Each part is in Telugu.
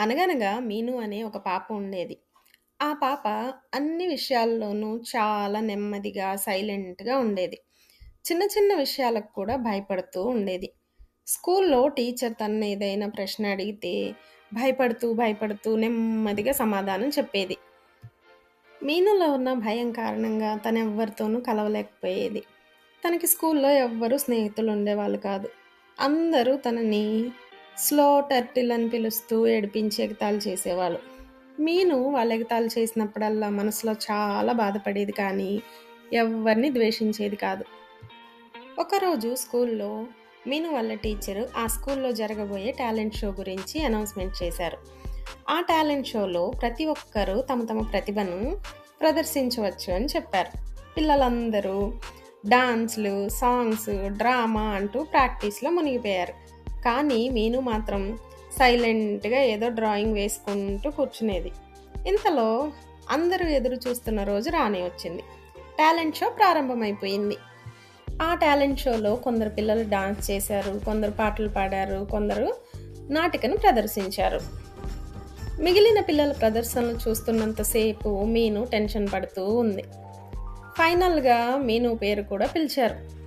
అనగనగా మీను అనే ఒక పాప ఉండేది. ఆ పాప అన్ని విషయాల్లోనూ చాలా నెమ్మదిగా, సైలెంట్‌గా ఉండేది. చిన్న చిన్న విషయాలకు కూడా భయపడుతూ ఉండేది. స్కూల్లో టీచర్ తననేదైనా ప్రశ్న అడిగితే భయపడుతూ, భయపడుతూ నెమ్మదిగా సమాధానం చెప్పేది. మీనులో ఉన్న భయం కారణంగా తనెవ్వరితోనూ కలవలేకపోయేది. తనకి స్కూల్లో ఎవ్వరూ స్నేహితులు ఉండేవాళ్ళు కాదు. అందరూ తనని స్లో టర్టిల్ అని పిలుస్తూ ఏడిపించి ఎగతాళి చేసేవాళ్ళు. మీను వాళ్ళ ఎగతాళి చేసినప్పుడల్లా మనసులో చాలా బాధపడేది కానీ ఎవ్వరిని ద్వేషించేది కాదు. ఒకరోజు స్కూల్లో మీను వాళ్ళ టీచరు ఆ స్కూల్లో జరగబోయే టాలెంట్ షో గురించి అనౌన్స్మెంట్ చేశారు. ఆ టాలెంట్ షోలో ప్రతి ఒక్కరూ తమ తమ ప్రతిభను ప్రదర్శించవచ్చు అని చెప్పారు. పిల్లలందరూ డాన్స్‌లు, సాంగ్స్, డ్రామా అంటూ ప్రాక్టీస్‌లో మునిగిపోయారు. కానీ మీను మాత్రం సైలెంట్‌గా ఏదో డ్రాయింగ్ వేసుకుంటూ కూర్చునేది. ఇంతలో అందరూ ఎదురు చూస్తున్న రోజు రానే వచ్చింది. టాలెంట్ షో ప్రారంభమైపోయింది. ఆ టాలెంట్ షోలో కొందరు పిల్లలు డాన్స్ చేశారు, కొందరు పాటలు పాడారు, కొందరు నాటికను ప్రదర్శించారు. మిగిలిన పిల్లల ప్రదర్శనలు చూస్తున్నంతసేపు మీను టెన్షన్ పడుతూ ఉంది. ఫైనల్‌గా మీను పేరు కూడా పిలిచారు.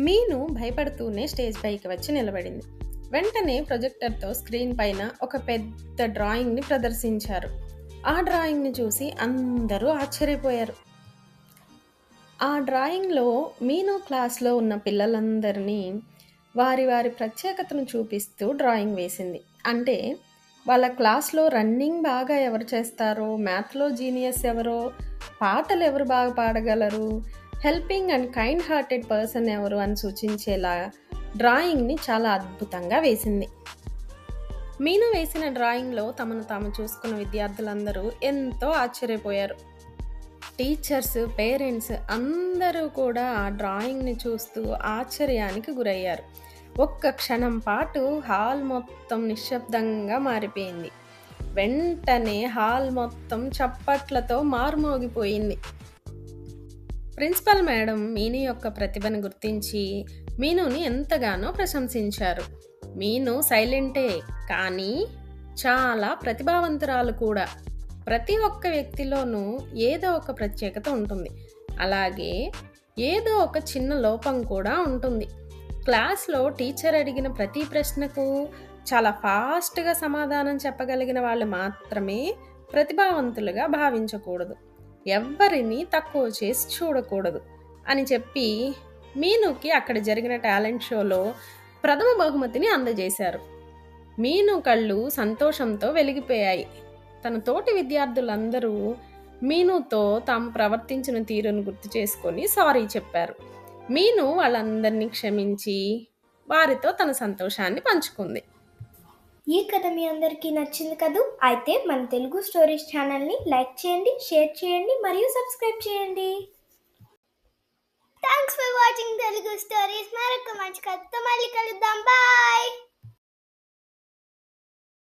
మీను భయపడుతూనే స్టేజ్ పైకి వచ్చి నిలబడింది. వెంటనే ప్రొజెక్టర్‌తో స్క్రీన్ పైన ఒక పెద్ద డ్రాయింగ్‌ని ప్రదర్శించారు. ఆ డ్రాయింగ్‌ని చూసి అందరూ ఆశ్చర్యపోయారు. ఆ డ్రాయింగ్‌లో మీను క్లాస్‌లో ఉన్న పిల్లలందరినీ వారి వారి ప్రత్యేకతను చూపిస్తూ డ్రాయింగ్ వేసింది. అంటే వాళ్ళ క్లాస్‌లో రన్నింగ్ బాగా ఎవరు చేస్తారో, మ్యాథ్‌లో జీనియస్ ఎవరో, పాటలు ఎవరు బాగా పాడగలరు, helping and kind hearted person ఎవరు అని సూచించేలా డ్రాయింగ్‌ని చాలా అద్భుతంగా వేసింది. మీను వేసిన డ్రాయింగ్‌లో తమను తాము చూసుకున్న విద్యార్థులందరూ ఎంతో ఆశ్చర్యపోయారు. టీచర్స్, పేరెంట్స్ అందరూ కూడా ఆ డ్రాయింగ్‌ని చూస్తూ ఆశ్చర్యానికి గురయ్యారు. ఒక్క క్షణం పాటు హాల్ మొత్తం నిశ్శబ్దంగా మారిపోయింది. వెంటనే హాల్ మొత్తం చప్పట్లతో మార్మోగిపోయింది. ప్రిన్సిపల్ మేడం మీను యొక్క ప్రతిభను గుర్తించి మీనుని ఎంతగానో ప్రశంసించారు. మీను సైలెంటే కానీ చాలా ప్రతిభావంతురాలు కూడా. ప్రతి ఒక్క వ్యక్తిలోనూ ఏదో ఒక ప్రత్యేకత ఉంటుంది. అలాగే ఏదో ఒక చిన్న లోపం కూడా ఉంటుంది. క్లాస్‌లో టీచర్ అడిగిన ప్రతి ప్రశ్నకు చాలా ఫాస్ట్‌గా సమాధానం చెప్పగలిగిన వాళ్ళు మాత్రమే ప్రతిభావంతులుగా భావించకూడదు. ఎవ్వరిని తక్కువ చేసి చూడకూడదు అని చెప్పి మీనుకి అక్కడ జరిగిన టాలెంట్ షోలో ప్రథమ బహుమతిని అందజేశారు. మీను కళ్ళు సంతోషంతో వెలిగిపోయాయి. తన తోటి విద్యార్థులందరూ మీనుతో తాము ప్రవర్తించిన తీరును గుర్తు చేసుకొని సారీ చెప్పారు. మీను వాళ్ళందరినీ క్షమించి వారితో తన సంతోషాన్ని పంచుకుంది. ఈ కథ మీ అందరికీ నచ్చింది కదూ? అయితే మన తెలుగు స్టోరీస్ ఛానల్ని లైక్ చేయండి షేర్ చేయండి మరియు సబ్స్క్రైబ్ చేయండి. Thanks for watching Telugu stories మరొక మంచి కథతో మళ్ళీ కలుద్దాం. బాయ్